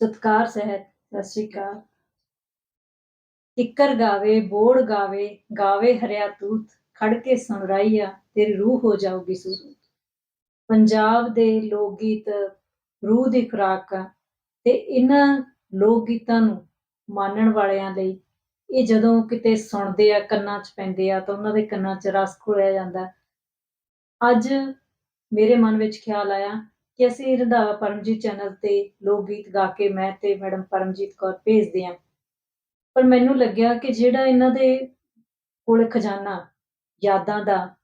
ਸਤਕਾਰ ਸਹਿਤ, ਸਤਿ ਸ਼੍ਰੀ ਅਕਾਲ। ਕਿੱਕਰ ਗਾਵੇ, ਬੋੜ ਗਾਵੇ ਗਾਵੇ ਹਰਿਆ ਤੂਤ ਖੜ ਕੇ ਸੁਣ ਆ ਤੇਰੀ ਰੂਹ ਹੋ ਜਾਊਗੀ ਸੂਤ। ਪੰਜਾਬ ਦੇ ਲੋਕ ਗੀਤ ਰੂਹ ਦੀ ਖੁਰਾਕ ਆ ਤੇ ਇਹਨਾਂ ਲੋਕ ਗੀਤਾਂ ਨੂੰ ਮਾਨਣ ਵਾਲਿਆਂ ਲਈ ਇਹ ਜਦੋਂ ਕਿਤੇ ਸੁਣਦੇ ਆ, ਕੰਨਾਂ 'ਚ ਪੈਂਦੇ ਆ, ਤਾਂ ਉਹਨਾਂ ਦੇ ਕੰਨਾਂ 'ਚ ਰਸ ਘੁਲਿਆ ਜਾਂਦਾ। ਅੱਜ ਮੇਰੇ ਮਨ ਵਿੱਚ ਖਿਆਲ ਆਇਆ ਕਿ ਅਸੀਂ ਰੰਧਾਵਾ ਪਰਮਜੀਤ ਚੈਨਲ ਤੇ ਲੋਕ ਗੀਤ ਗਾ ਕੇ ਮੈਂ ਤੇ ਮੈਡਮ ਪਰਮਜੀਤ ਕੌਰ ਭੇਜਦੇ ਹਾਂ। ਪਰ ਮੈਨੂੰ ਲੱਗਿਆ ਕਿ ਜਿਹੜਾ ਇਹਨਾਂ ਦੇ ਕੋਲ ਖਜ਼ਾਨਾ, ਯਾਦਾਂ ਦਾ,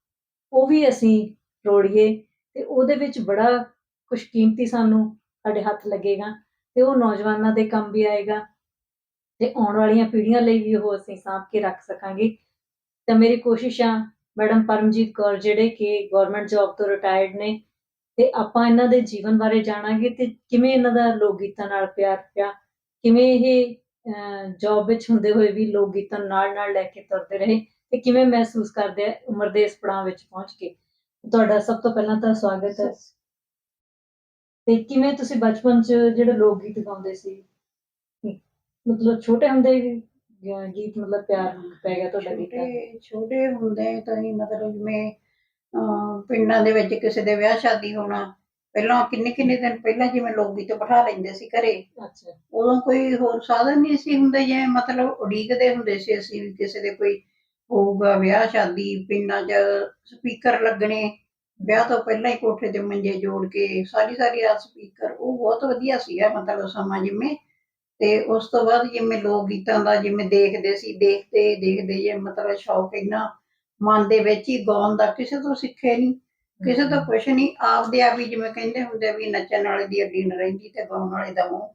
ਉਹ ਵੀ ਅਸੀਂ ਰੋੜੀਏ ਤੇ ਉਹਦੇ ਵਿੱਚ ਬੜਾ ਕੁਝ ਕੀਮਤੀ ਸਾਨੂੰ ਸਾਡੇ ਹੱਥ ਲੱਗੇਗਾ ਤੇ ਉਹ ਨੌਜਵਾਨਾਂ ਦੇ ਕੰਮ ਵੀ ਆਏਗਾ ਤੇ ਆਉਣ ਵਾਲੀਆਂ ਪੀੜ੍ਹੀਆਂ ਲਈ ਵੀ ਉਹ ਅਸੀਂ ਸਾਂਭ ਕੇ ਰੱਖ ਸਕਾਂਗੇ। ਤਾਂ ਮੇਰੀ ਕੋਸ਼ਿਸ਼ ਆ ਮੈਡਮ ਪਰਮਜੀਤ ਕੌਰ ਜਿਹੜੇ ਕਿ ਗਵਰਨਮੈਂਟ ਜੌਬ ਤੋਂ ਰਿਟਾਇਰਡ ਨੇ ਤੇ ਆਪਾਂ ਇਹਨਾਂ ਦੇ ਜੀਵਨ ਬਾਰੇ ਜਾਣਾਂਗੇ ਤੇ ਕਿਵੇਂ ਇਹਨਾਂ ਦਾ ਲੋਕ ਗੀਤਾਂ ਨਾਲ ਪਿਆਰ ਪਿਆ ਕਿਵੇਂ ਇਹ ਜੌਬ ਵਿੱਚ ਹੁੰਦੇ ਹੋਏ ਵੀ ਲੋਕ ਗੀਤਾਂ ਨਾਲ ਨਾਲ ਲੈ ਕੇ ਤੁਰਦੇ ਰਹੇ ਤੇ ਕਿਵੇਂ ਮਹਿਸੂਸ ਕਰਦੇ ਆ ਉਮਰ ਦੇ ਇਸ ਪੜਾਅ ਵਿੱਚ ਪਹੁੰਚ ਕੇ। ਤੁਹਾਡਾ ਸਭ ਤੋਂ ਪਹਿਲਾਂ ਤਾਂ ਸਵਾਗਤ ਹੈ। ਤੇ ਕਿਵੇਂ ਤੁਸੀਂ ਬਚਪਨ 'ਚ ਜਿਹੜੇ ਲੋਕ ਗੀਤ ਗਾਉਂਦੇ ਸੀ? ਮਤਲਬ ਛੋਟੇ ਹੁੰਦੇ ਗੀਤ ਮਤਲਬ ਪਿਆਰ ਪੈ ਗਿਆ ਤੁਹਾਡਾ ਗੀਤਾਂ? ਛੋਟੇ ਹੁੰਦੇ ਤਾਂ ਹੀ ਮਤਲਬ ਜਿਵੇਂ ਪਿੰਡਾਂ ਦੇ ਵਿੱਚ ਕਿਸੇ ਦੇ ਵਿਆਹ ਸ਼ਾਦੀ ਹੋਣਾ ਪਹਿਲਾਂ ਕਿੰਨੇ ਕਿੰਨੇ ਦਿਨ ਪਹਿਲਾਂ ਜਿਵੇਂ ਲੋਕ ਗੀਤ ਬਿਠਾ ਲੈਂਦੇ ਸੀ ਘਰੇ ਅੱਛਾ। ਉਦੋਂ ਕੋਈ ਹੋਰ ਸਾਧਨ ਨਹੀਂ ਸੀ ਹੁੰਦੇ ਜਿਵੇਂ ਮਤਲਬ ਉਡੀਕਦੇ ਹੁੰਦੇ ਸੀ ਅਸੀਂ ਵੀ ਕਿਸੇ ਦੇ ਕੋਈ ਹੋਊਗਾ ਵਿਆਹ ਸ਼ਾਦੀ ਪਿੰਡਾਂ 'ਚ ਸਪੀਕਰ ਲੱਗਣੇ ਵਿਆਹ ਤੋਂ ਪਹਿਲਾਂ ਹੀ ਕੋਠੇ ਤੇ ਮੰਜੇ ਜੋੜ ਕੇ ਸਾਰੀ ਸਾਰੀ ਰਾਤ ਸਪੀਕਰ ਉਹ ਬਹੁਤ ਵਧੀਆ ਸੀਗਾ ਮਤਲਬ ਸਮਾਂ ਜਿਵੇਂ ਤੇ ਉਸ ਤੋਂ ਬਾਅਦ ਜਿਵੇਂ ਲੋਕ ਗੀਤਾਂ ਦਾ ਜਿਵੇਂ ਦੇਖਦੇ ਸੀ ਦੇਖਦੇ ਦੇਖਦੇ ਜੇ ਮਤਲਬ ਸ਼ੌਕ ਇੰਨਾ ਮਨ ਦੇ ਵਿੱਚ ਹੀ ਗਾਉਣ ਦਾ ਕਿਸੇ ਤੋਂ ਸਿੱਖੇ ਨਹੀਂ ਕਿਸੇ ਤੋਂ ਕੁਛ ਨਹੀਂ। ਆਪਦੇ ਆਪ ਹੀ ਜਿਵੇਂ ਕਹਿੰਦੇ ਹੁੰਦੇ ਆ ਵੀ ਨੱਚਣ ਵਾਲੇ ਦੀ ਅੱਡੀ ਨ ਰਹਿੰਦੀ ਤੇ ਗਾਉਣ ਵਾਲੇ ਦਾ ਮੂੰਹ।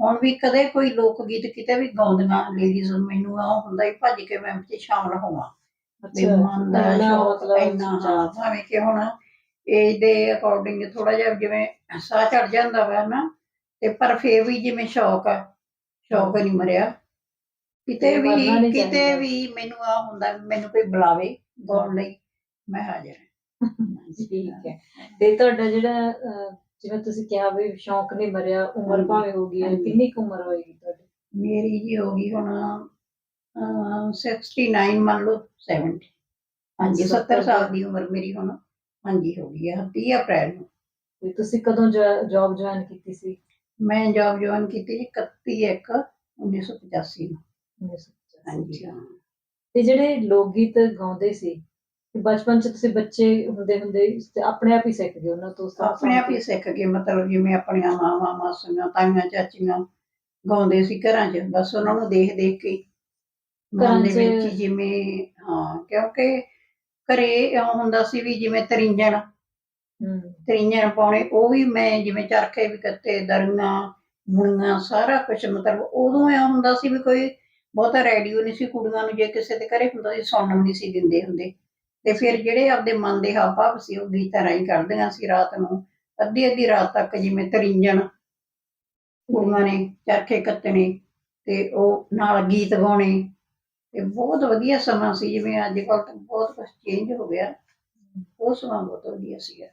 ਹੁਣ ਵੀ ਕਦੇ ਕੋਈ ਲੋਕ ਗੀਤ ਕਿਤੇ ਵੀ ਗਾਉਂਦੀਆਂ ਲੇਡੀਜ਼ ਮੈਨੂੰ ਆ ਹੁੰਦਾ ਹੀ ਭੱਜ ਕੇ ਮੈਂ ਵਿੱਚ ਸ਼ਾਮਲ ਹੋਵਾਂ। ਵੀ ਮਨ ਦਾ ਇੰਨਾ ਸ਼ੌਕ ਮਤਲਬ ਇੰਨਾ ਹਾਂ ਭਾਵੇਂ ਕਿ ਹੁਣ ਏਜ ਦੇ ਅਕੋਰਡਿੰਗ ਥੋੜਾ ਜਿਹਾ ਜਿਵੇਂ ਸਾਹ ਚੜ ਜਾਂਦਾ ਵਾ ਨਾ ਤੇ ਪਰ ਫੇਰ ਵੀ ਜਿਵੇਂ ਸ਼ੌਕ ਆ ਸ਼ੌਕ ਨਹੀਂ ਮਰਿਆ। ਕਿਤੇ ਵੀ ਕਿਤੇ। ਵੀ ਮੈਨੂੰ ਆ ਹੁੰਦਾ ਮੈਨੂੰ ਕੋਈ ਬੁਲਾਵੇ। ਗਾਉਣ ਲਈ ਮੈਂ ਹਾਜ਼ਰ ਹਾਂ। ਠੀਕ ਹੈ। ਤੇ ਤੁਹਾਡਾ ਜਿਹੜਾ ਅਹ, ਜਿਵੇਂ ਤੁਸੀਂ ਕਿਹਾ ਵੀ ਸ਼ੌਂਕ ਨਹੀਂ ਮਰਿਆ ਉਮਰ ਹਾਂਜੀ। ਭਾਵੇਂ ਹੋ ਗਈ ਹੈ ਹਾਂਜੀ। ਕਿੰਨੀ ਕੁ ਉਮਰ ਹੋਏਗੀ ਤੁਹਾਡੀ? ਮੇਰੀ ਜੀ ਹੋ ਗਈ ਹੁਣ ਅਹ, 69 ਮੰਨ ਲਓ 70 ਹਾਂਜੀ 70 ਸਾਲ ਦੀ ਉਮਰ ਮੇਰੀ ਹੁਣ ਹਾਂਜੀ ਹੋ ਗਈ ਹੈ 30 ਅਪ੍ਰੈਲ ਨੂੰ। ਤੇ ਤੁਸੀਂ ਕਦੋਂ ਜੌਬ ਜੁਆਇਨ ਕੀਤੀ ਸੀ? ਮੈਂ ਜੌਬ ਜੁਆਇਨ ਕੀਤੀ ਜੀ 31 ਇੱਕ 1985 ਨੂੰ। 1985 ਹਾਂਜੀ ਹਾਂ। ਤੇ ਜਿਹੜੇ ਲੋਕ ਗੀਤ ਗਾਉਂਦੇ ਸੀ ਤੇ ਬਚਪਨ ਚ ਤੁਸੀਂ ਬੱਚੇ ਹੁੰਦੇ ਹੁੰਦੇ ਤੇ ਆਪਣੇ ਆਪ ਹੀ ਸਿੱਖ ਗਏ ਉਹਨਾਂ ਤੋਂ ਸੁਣ- ਆਪਣੇ ਆਪ ਹੀ ਸਿੱਖ ਗਏ ਮਤਲਬ ਜਿਵੇਂ ਆਪਣੀਆਂ ਮਾਵਾਂ ਮਾਸੀਆਂ ਤਾਈਆਂ ਚਾਚੀਆਂ ਗਾਉਂਦੇ ਸੀ ਘਰਾਂ 'ਚ ਬਸ ਉਹਨਾਂ ਨੂੰ ਦੇਖ ਦੇਖ ਕੇ ਹੀ। ਮਨ ਦੇ 'ਚ- ਵਿੱਚ ਹੀ ਜਿਵੇਂ ਹਾਂ ਕਿਉਂਕਿ ਘਰੇ ਇਉਂ ਹੁੰਦਾ ਸੀ ਵੀ ਜਿਵੇਂ ਤਰਿੰਜਣ ਹੂੰ। ਤਰੀਆਂ ਪਾਉਣੇ ਉਹ ਵੀ ਮੈਂ ਜਿਵੇਂ ਚਰਖੇ ਵੀ ਕੱਤੇ ਦਰੀਆਂ ਮੁਣੀਆਂ ਸਾਰਾ ਕੁਝ ਮਤਲਬ ਉਦੋਂ ਇਹ ਹੁੰਦਾ ਸੀ ਵੀ ਕੋਈ ਬਹੁਤਾ ਰੇਡੀਓ ਨਹੀਂ ਸੀ ਕੁੜੀਆਂ ਨੂੰ, ਜੇ ਕਿਸੇ ਦੇ ਘਰੇ ਹੁੰਦਾ ਸੀ ਸੁਣਨ ਨਹੀਂ ਸੀ ਦਿੰਦੇ ਹੁੰਦੇ। ਤੇ ਫਿਰ ਜਿਹੜੇ ਆਪਦੇ ਮਨ ਦੇ ਹਾਵ ਭਾਵ ਸੀ, ਉਹ ਗੀਤਾਂ ਰਾਹੀਂ ਕੱਢਦੀਆਂ ਸੀ ਰਾਤ ਨੂੰ। ਅੱਧੀ ਅੱਧੀ ਰਾਤ ਤੱਕ ਜਿਵੇਂ ਤਰਿੰਜਣ ਕੁੜੀਆਂ ਨੇ ਚਰਖੇ ਕੱਤਣੇ ਤੇ ਉਹ ਨਾਲ ਗੀਤ ਗਾਉਣੇ। ਤੇ ਬਹੁਤ ਵਧੀਆ ਸਮਾਂ ਸੀ, ਜਿਵੇਂ ਅੱਜ ਕੱਲ ਤਾਂ ਬਹੁਤ ਕੁਝ ਚੇਂਜ ਹੋ ਗਿਆ। ਉਹ ਸਮਾਂ ਬਹੁਤ ਵਧੀਆ ਸੀਗਾ।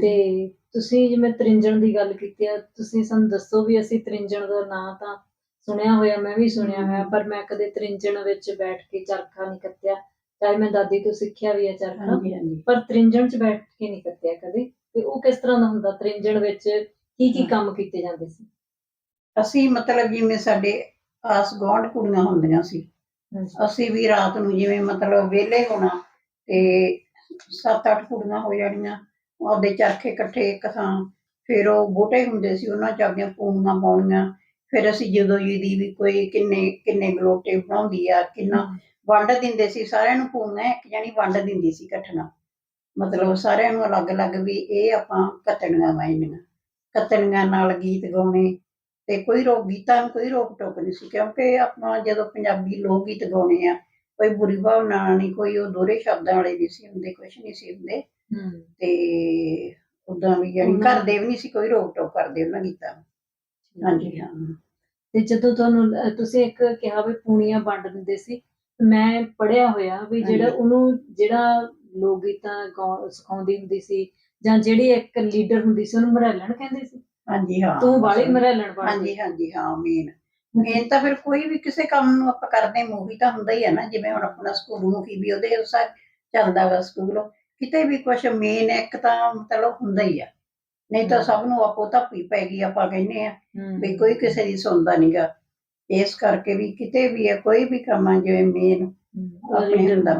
ਤੇ ਤੁਸੀਂ ਜਿਵੇਂ ਤਰਿੰਜਣ ਦੀ ਗੱਲ ਕੀਤੀ ਆ, ਤੁਸੀਂ ਸਾਨੂੰ ਦੱਸੋ ਵੀ ਅਸੀਂ ਤਰਿੰਜਣ ਦਾ ਨਾਂ ਤਾਂ ਸੁਣਿਆ ਹੋਇਆ ਮੈਂ ਵੀ ਸੁਣਿਆ ਹੋਇਆ ਪਰ ਮੈਂ ਕਦੇ ਤਰਿੰਜਣ ਵਿੱਚ ਬੈਠ ਕੇ ਚਰਖਾ ਨਹੀਂ ਕੱਤਿਆ। ਚਾਹੇ ਮੈਂ ਦਾਦੀ ਤੋਂ ਸਿੱਖਿਆ ਵੀ ਹੈ ਚਰਖਾ ਹਾਂਜੀ ਹਾਂਜੀ। ਪਰ ਤਰਿੰਜਣ 'ਚ ਬੈਠ ਕੇ ਨਹੀਂ ਕੱਤਿਆ ਕਦੇ। ਤੇ ਉਹ ਕਿਸ ਤਰ੍ਹਾਂ ਦਾ ਹੁੰਦਾ? ਤਰਿੰਜਣ ਵਿੱਚ ਕੀ ਕੀ। ਕੰਮ ਕੀਤੇ ਜਾਂਦੇ ਸੀ? ਅਸੀਂ ਮਤਲਬ ਜਿਵੇਂ ਸਾਡੇ ਆਸ ਗੁਆਂਢ ਕੁੜੀਆਂ ਹੁੰਦੀਆਂ ਸੀ। ਅਸੀਂ ਵੀ ਰਾਤ ਨੂੰ ਜਿਵੇਂ ਮਤਲਬ ਵਿਹਲੇ ਹੋਣਾ ਤੇ ਸੱਤ ਅੱਠ ਕੁੜੀਆਂ ਹੋ ਜਾਣੀਆਂ ਉਹ ਆਪਦੇ ਚਰਖੇ ਇਕੱਠੇ ਇੱਕ ਥਾਂ ਫਿਰ ਉਹ ਬੋਟੇ ਹੁੰਦੇ ਸੀ ਉਹਨਾਂ ਚ ਆਪਦੀਆਂ ਪੂਣੀਆਂ ਪਾਉਣੀਆਂ ਫਿਰ ਅਸੀਂ ਜਦੋਂ ਜਿਹਦੀ ਵੀ ਕੋਈ ਕਿੰਨੇ ਕਿੰਨੇ ਗਲੋਟੇ ਬਣਾਉਂਦੀ ਆ ਕਿੰਨਾ ਵੰਡ ਦਿੰਦੇ ਸੀ ਸਾਰਿਆਂ ਨੂੰ ਪੂਣੀਆਂ ਇੱਕ ਜਾਣੀ ਵੰਡ ਦਿੰਦੀ ਸੀ ਇਕੱਠੀਆਂ ਮਤਲਬ ਸਾਰਿਆਂ ਨੂੰ ਅਲੱਗ-ਅਲੱਗ ਵੀ ਇਹ ਆਪਾਂ ਕੱਤਣੀਆਂ ਵਾਈਆਂ। ਕੱਤਣੀਆਂ ਨਾਲ ਗੀਤ ਗਾਉਣੇ ਤੇ ਕੋਈ ਰੋਕ ਗੀਤਾਂ ਨੂੰ ਕੋਈ ਰੋਕ ਟੋਕ ਨਹੀਂ ਸੀ ਕਿਉਂਕਿ ਆਪਾਂ ਜਦੋਂ ਪੰਜਾਬੀ ਲੋਕ ਗੀਤ ਗਾਉਣੇ ਆ ਕੋਈ ਬੁਰੀ ਭਾਵਨਾ ਨਹੀਂ ਕੋਈ ਉਹ ਦੋਹਰੇ ਸ਼ਬਦਾਂ ਵਾਲੇ ਨਹੀਂ ਸੀ ਹੁੰਦੇ ਕੁਛ ਨਹੀਂ ਸੀ ਹੁੰਦੇ। ਤੇ ਉਦਾਂ ਵੀ ਯਾਨੀ ਉਹਨਾਂ- ਘਰ ਦੇ ਵੀ ਨਹੀਂ ਸੀ ਕੋਈ ਰੋਕ ਟੋਕ ਕਰਦੇ ਉਹਨਾਂ ਗੀਤਾਂ ਨੂੰ। ਹਾਂਜੀ ਹਾਂ। ਤੇ ਜਦੋਂ ਤੁਹਾਨੂੰ ਅਹ ਤੁਸੀਂ ਇੱਕ ਕਿਹਾ ਵੀ ਪੂਣੀਆਂ ਵੰਡ ਦਿੰਦੇ ਸੀ ਮੈਂ ਪੜਿਆ ਹੋਇਆ ਵੀ ਜਿਹੜਾ ਹਾਂਜੀ। ਉਹਨੂੰ ਜਿਹੜਾ ਲੋਕ ਗੀਤਾਂ ਗਾਉਣ ਸਿਖਾਉਂਦੀ ਹੁੰਦੀ ਸੀ ਜਾਂ ਜਿਹੜੀ ਇੱਕ ਲੀਡਰ ਹੁੰਦੀ ਸੀ ਉਹਨੂੰ ਮਰੈਲਣ ਕਹਿੰਦੇ ਸੀ? ਹਾਂਜੀ ਹਾਂ। ਤੂੰ ਬਾਲੀ ਮਰੈਲਣ ਬਣ ਹਾਂਜੀ ਹਾਂਜੀ ਹਾਂ ਮੇਨ ਮੇਨ ਤਾਂ ਫਿਰ ਕੋਈ ਵੀ ਕਿਸੇ ਕੰਮ ਨੂੰ ਆਪਾਂ ਕਰਦੇ ਮੂਵੀ ਤਾਂ ਹੁੰਦਾ ਹੀ ਹੈ ਨਾ ਜਿਵੇਂ ਹੁਣ ਆਪਣਾ ਸਕੂਲ ਮੁਖੀ ਵੀ ਉਹਦੇ ਅਨੁਸਾਰ ਚੱਲਦਾ ਵਾ ਸਕੂਲ ਕਿਤੇ ਵੀ ਕੁਝ ਮੇਨ ਇੱਕ ਤਾਂ ਮਤਲਬ ਹੁੰਦਾ ਹੀ ਆ। ਨਹੀਂ ਤਾਂ ਸਭ ਨੂੰ ਆਪੋ ਧੱਪੀ ਪੈ ਗਈ ਆਪਾਂ ਕਹਿੰਦੇ ਆ। ਵੀ ਕੋਈ ਕਿਸੇ ਦੀ ਸੁਣਦਾ ਨਹੀਂਗਾ ਇਸ ਕਰਕੇ ਵੀ ਕਿਤੇ ਵੀ ਹੈ ਕੋਈ ਵੀ ਕੰਮ ਆ ਜਿਵੇਂ ਮੇਨ ਆਪਣੇ ਹੁੰਦਾ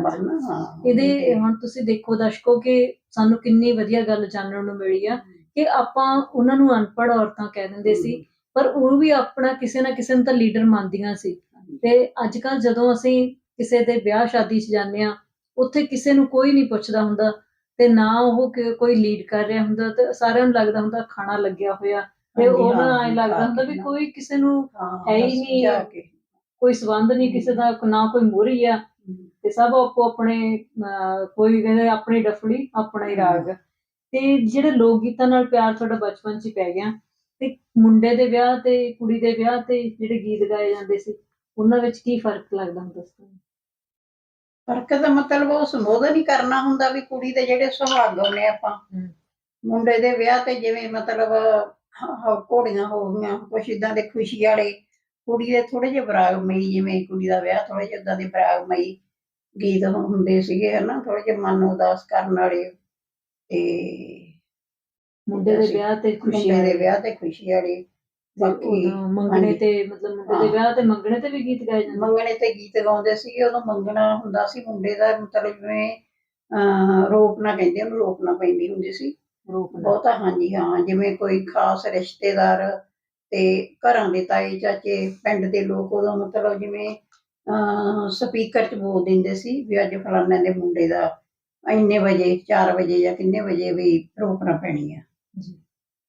ਇਹਦੇ ਹੁਣ ਤੁਸੀਂ ਦੇਖੋ ਦਰਸ਼ਕੋ ਕਿ ਸਾਨੂੰ ਕਿੰਨੀ ਵਧੀਆ ਗੱਲ ਜਾਣਨ ਨੂੰ ਮਿਲੀ ਆ ਕਿ ਆਪਾਂ ਉਹਨਾਂ ਨੂੰ ਅਨਪੜ੍ਹ ਔਰਤਾਂ ਕਹਿ ਦਿੰਦੇ ਸੀ ਪਰ ਉਹ ਵੀ ਆਪਣਾ ਕਿਸੇ ਨਾ ਕਿਸੇ ਨੂੰ ਤਾਂ ਲੀਡਰ ਮੰਨਦੀਆਂ ਸੀ। ਤੇ ਅੱਜ ਕੱਲ ਜਦੋਂ ਅਸੀਂ ਕਿਸੇ ਦੇ ਵਿਆਹ ਸ਼ਾਦੀ 'ਚ ਜਾਂਦੇ ਆ ਉੱਥੇ ਕਿਸੇ ਨੂੰ ਕੋਈ ਨਹੀਂ ਪੁੱਛਦਾ ਹੁੰਦਾ ਤੇ ਨਾ ਉਹ ਕਿ- ਕੋਈ ਲੀਡ ਕਰ ਰਿਹਾ ਹੁੰਦਾ ਤੇ ਸਾਰਿਆਂ ਨੂੰ ਲੱਗਦਾ ਹੁੰਦਾ ਖਾਣਾ ਲੱਗਿਆ ਹੋਇਆ ਤੇ ਹਾਂਜੀ, ਉਹਨਾਂ ਹਾਂ, ਐਂ ਲੱਗਦਾ ਹੁੰਦਾ ਵੀ ਕੋਈ ਕਿਸੇ ਨੂੰ ਹਾਂ, ਹੈ ਹੀ ਬਸ ਨਹੀਂ। ਜਾ ਕੇ। ਕੋਈ ਸਬੰਧ ਨਹੀਂ ਕਿਸੇ ਦਾ ਨਾ ਕੋਈ ਮੋਹਰੀ ਆ ਤੇ ਸਭ ਆਪੋ ਆਪਣੇ ਅਹ, ਕੋਈ ਕਹਿੰਦੇ ਆਪਣੀ ਡਫਲੀ ਆਪਣਾ ਹੀ ਰਾਗ ਤੇ ਜਿਹੜੇ ਲੋਕ ਗੀਤਾਂ ਨਾਲ ਪਿਆਰ ਤੁਹਾਡਾ ਬਚਪਨ 'ਚ ਹੀ ਪੈ ਗਿਆ ਤੇ ਮੁੰਡੇ ਦੇ ਵਿਆਹ ਤੇ ਕੁੜੀ ਦੇ ਵਿਆਹ ਤੇ ਜਿਹੜੇ ਗੀਤ ਗਾਏ ਜਾਂਦੇ ਸੀ ਉਹਨਾਂ ਵਿੱਚ ਕੀ ਫ਼ਰਕ ਲੱਗਦਾ ਹੁੰਦਾ ਸੀ ਤੁਹਾਨੂੰ? ਫ਼ਰਕ ਦਾ ਮਤਲਬ ਉਹ ਸੰਬੋਧਨ ਹੀ ਕਰਨਾ ਹੁੰਦਾ ਵੀ ਕੁੜੀ ਦੇ ਜਿਹੜੇ ਸੁਹਾਗ ਗਾਉਣੇ ਆਪਾਂ। ਮੁੰਡੇ ਦੇ ਵਿਆਹ ਤੇ ਜਿਵੇਂ ਮਤਲਬ ਘੋੜੀਆਂ ਹੋ ਗਈਆਂ ਕੁਛ ਇਦਾਂ ਦੇ ਖੁਸ਼ੀ ਵਾਲੇ। ਕੁੜੀ ਦੇ ਥੋੜੇ ਜਿਹੇ ਬਰਾਗਮਈ ਜਿਵੇਂ ਕੁੜੀ ਦਾ ਵਿਆਹ ਥੋੜੇ ਜਿਹੇ ਇਦਾਂ ਦੇ ਬਰਾਗਮਈ ਗੀਤ ਹੁੰਦੇ ਸੀਗੇ ਹਨਾ ਥੋੜੇ ਜਿਹੇ ਮਨ ਨੂੰ ਉਦਾਸ ਕਰਨ ਵਾਲੇ। ਤੇ ਮੁੰਡੇ ਦੇ ਵਿਆਹ ਤੇ ਖੁਸ਼ੀ ਦੇ ਵਿਆਹ ਤੇ ਖੁਸ਼ੀ ਵਾਲੇ। ਬਾਕੀ ਮੰਗਣੇ ਹਾਂਜੀ। ਤੇ ਮਤਲਬ ਮੁੰਡੇ ਦੇ ਹਾਂ। ਵਿਆਹ ਤੇ ਮੰਗਣੇ ਤੇ ਵੀ ਗੀਤ ਗਾਏ ਜਾਂਦੇ ਮੰਗਣੇ ਤੇ ਗੀਤ ਗਾਉਂਦੇ ਸੀਗੇ ਉਦੋਂ ਮੰਗਣਾ ਹੁੰਦਾ ਸੀ ਮੁੰਡੇ ਦਾ ਮਤਲਬ ਜਿਵੇਂ ਅਹ ਰੋਪਣਾ ਕਹਿੰਦੇ ਉਹਨੂੰ ਰੋਪਣਾ ਪੈਂਦੀ ਹੁੰਦੀ ਸੀ ਰੂਪ ਨਾਲ ਬਹੁਤਾ ਹਾਂਜੀ ਹਾਂ ਜਿਵੇਂ ਕੋਈ ਖਾਸ ਰਿਸ਼ਤੇਦਾਰ ਤੇ ਘਰਾਂ ਦੇ ਤਾਏ ਚਾਚੇ ਪਿੰਡ ਦੇ ਲੋਕ ਉਦੋਂ ਮਤਲਬ ਜਿਵੇਂ ਸਪੀਕਰ 'ਚ ਬੋਲ ਦਿੰਦੇ ਸੀ ਵੀ ਅੱਜ ਫਲਾਣੇ ਦੇ ਮੁੰਡੇ ਦਾ ਇੰਨੇ ਵਜੇ 4 ਵਜੇ ਜਾਂ ਕਿੰਨੇ ਵਜੇ ਵੀ ਰੋਪਣਾ ਪੈਣੀ ਆ ਜੀ।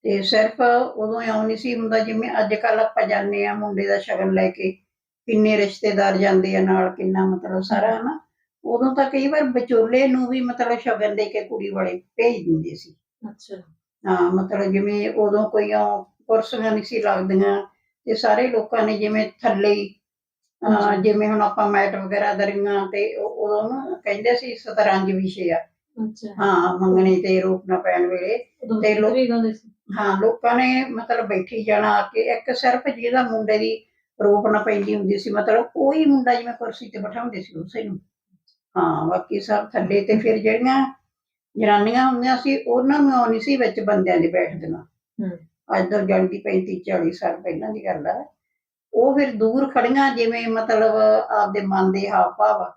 ਤੇ ਸਿਰਫ ਉਦੋਂ ਇਉਂ ਨਹੀਂ ਸੀ ਹੁੰਦਾ ਜਿਵੇਂ ਅੱਜ ਕੱਲ ਆਪਾਂ ਜਾਂਦੇ ਆ ਮੁੰਡੇ ਦਾ ਸ਼ਗਨ ਲੈ ਕੇ ਕਿੰਨੇ ਰਿਸ਼ਤੇਦਾਰ ਜਾਂਦੇ ਆ ਨਾਲ ਕਿੰਨਾ ਮਤਲਬ ਸਾਰਾ ਹਨਾ? ਉਦੋਂ ਤਾਂ ਕਈ ਵਾਰ ਵਿਚੋਲੇ ਨੂੰ ਵੀ ਮਤਲਬ ਸ਼ਗਨ ਦੇ ਕੇ ਕੁੜੀ ਵਾਲੇ ਭੇਜ ਦਿੰਦੇ ਸੀ। ਅੱਛਾ। ਹਾਂ ਮਤਲਬ ਜਿਵੇਂ ਉਦੋਂ ਕੋਈ ਕੁਰਸੀਆਂ ਨਹੀਂ ਸੀ ਲੱਗਦੀਆਂ ਤੇ ਸਾਰੇ ਲੋਕਾਂ ਨੇ ਜਿਵੇਂ ਥੱਲੇ ਹੀ। ਜਿਵੇਂ ਹੁਣ ਆਪਾਂ ਮੈਟ ਵਗੈਰਾ ਦਰੀਆਂ ਤੇ ਉਦੋਂ ਨਾ ਕਹਿੰਦੇ ਸੀ ਸਤਰੰਜ ਵਿਸ਼ੇ ਆ। ਅੱਛਾ। ਹਾਂ ਮੰਗਣੇ ਤੇ ਰੋਕਣਾ ਪੈਣ ਵੇਲੇ। ਤੇ ਲੋਕ- ਹਾਂ ਲੋਕਾਂ ਨੇ ਮਤਲਬ ਬੈਠੀ ਜਾਣਾ ਆ ਕੇ ਇੱਕ ਸਿਰਫ ਜਿਹਦਾ ਮੁੰਡੇ ਦੀ ਰੋਕਣਾ ਪੈਂਦੀ ਹੁੰਦੀ ਸੀ ਮਤਲਬ ਕੋਈ ਮੁੰਡਾ ਜਿਵੇਂ ਕੁਰਸੀ ਤੇ ਬਿਠਾਉਂਦੇ ਸੀ ਉਸੇ ਨੂੰ। ਹਾਂ ਬਾਕੀ ਸਭ ਥੱਲੇ ਤੇ ਫਿਰ ਜਿਹੜੀਆਂ ਜਨਾਨੀਆਂ ਹੁੰਦੀਆਂ ਸੀ ਉਹਨਾਂ ਨੂੰ ਆਉਣੀ ਸੀ ਵਿੱਚ ਬੰਦਿਆਂ ਦੇ ਬੈਠਦੀਆਂ। ਹੂੰ। ਅੱਜ ਤੋਂ ਦੀ 35 40 ਸਾਲ ਪਹਿਲਾਂ ਦੀ ਗੱਲ ਆ। ਉਹ ਫਿਰ ਦੂਰ ਖੜੀਆਂ ਜਿਵੇਂ ਮਤਲਬ ਆਪਦੇ ਮਨ ਦੇ ਹਾਵ ਭਾਵ।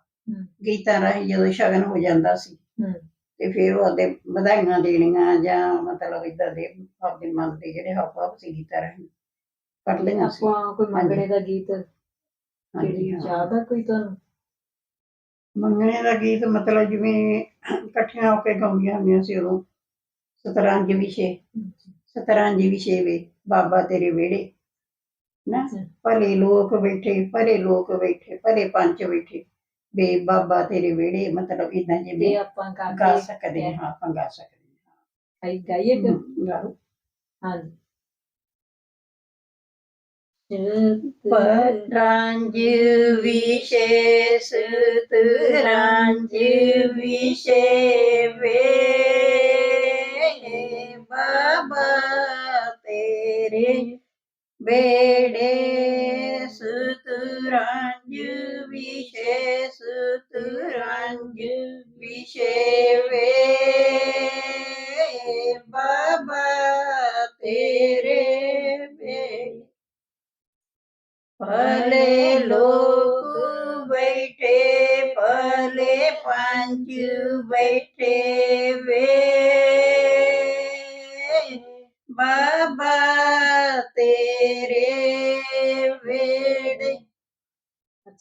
ਗੀਤਾਂ ਰਾਹੀਂ ਜਦੋਂ ਸ਼ਗਨ ਹੋ ਜਾਂਦਾ ਸੀ। ਹੂੰ। ਤੇ ਫਿਰ ਉਹ ਆਪਦੇ ਵਧਾਈਆਂ ਦੇਣੀਆਂ ਜਾਂ ਮਤਲਬ ਇਦਾਂ ਦੇ ਆਪਦੇ ਮਨ ਦੇ ਜਿਹੜੇ ਹਾਵ ਭਾਵ ਸੀ ਗੀਤਾਂ ਰਾਹੀਂ ਕੱਢਦੀਆਂ ਸੀ। ਆਪਾਂ ਕੋਈ ਮੰਗਣੇ ਦਾ ਗੀਤ ਹਾਂਜੀ। ਯਾਦ ਆ ਕੋਈ ਤੁਹਾਨੂੰ? ਮੰਗਣੇ ਦਾ ਗੀਤ ਮਤਲਬ ਜਿਵੇਂ ਇਕੱਠੀਆਂ ਹੋ ਕੇ ਗਾਉਂਦੀਆਂ ਹੁੰਦੀਆਂ ਸੀ ਉਦੋਂ। ਸਤਰੰਜ ਵਿਸ਼ੇ ਸਤਰੰਜ ਵਿਸ਼ੇ ਵੇ ਬਾਬਾ ਤੇਰੇ ਵਿਹੜੇ। ਨਾ। ਭਲੇ ਲੋਕ ਬੈਠੇ ਭਲੇ ਲੋਕ ਬੈਠੇ ਭਲੇ ਪੰਚ ਬੈਠੇ। ਵੇ ਬਾਬਾ ਤੇਰੇ ਵਿਹੜੇ ਮਤਲਬ ਇਦਾਂ ਜਿਵੇਂ ਆਪਾਂ ਗਾ ਗਾ ਸਕਦੇ ਹਾਂ ਆਪਾਂ ਗਾ ਸਕਦੇ ਗਾਈ- ਗਾਈਏ ਫਿਰ। ਹਾਂ। ਹਾਂਜੀ। ਪਰਾਂਜ ਵਿਸ਼ੇਸ਼ ਤਰਾਂਜ ਵਿਸ਼ੇ ਵੇ ਬਾਬਾ ਤੇਰੇ ਬੇੜੇ ਸਤਰੰਜ ਵਿਸ਼ੇ ਸਤਰੰਜ ਵਿਸ਼ੇ ਵੇ ਬਾਬਾ ਤੇਰੇ ਬੇੜੇ ਭਲੇ ਲੋਕ ਬੈਠੇ ਭਲੇ ਪੰਜ ਬੈਠੇ ਵੇ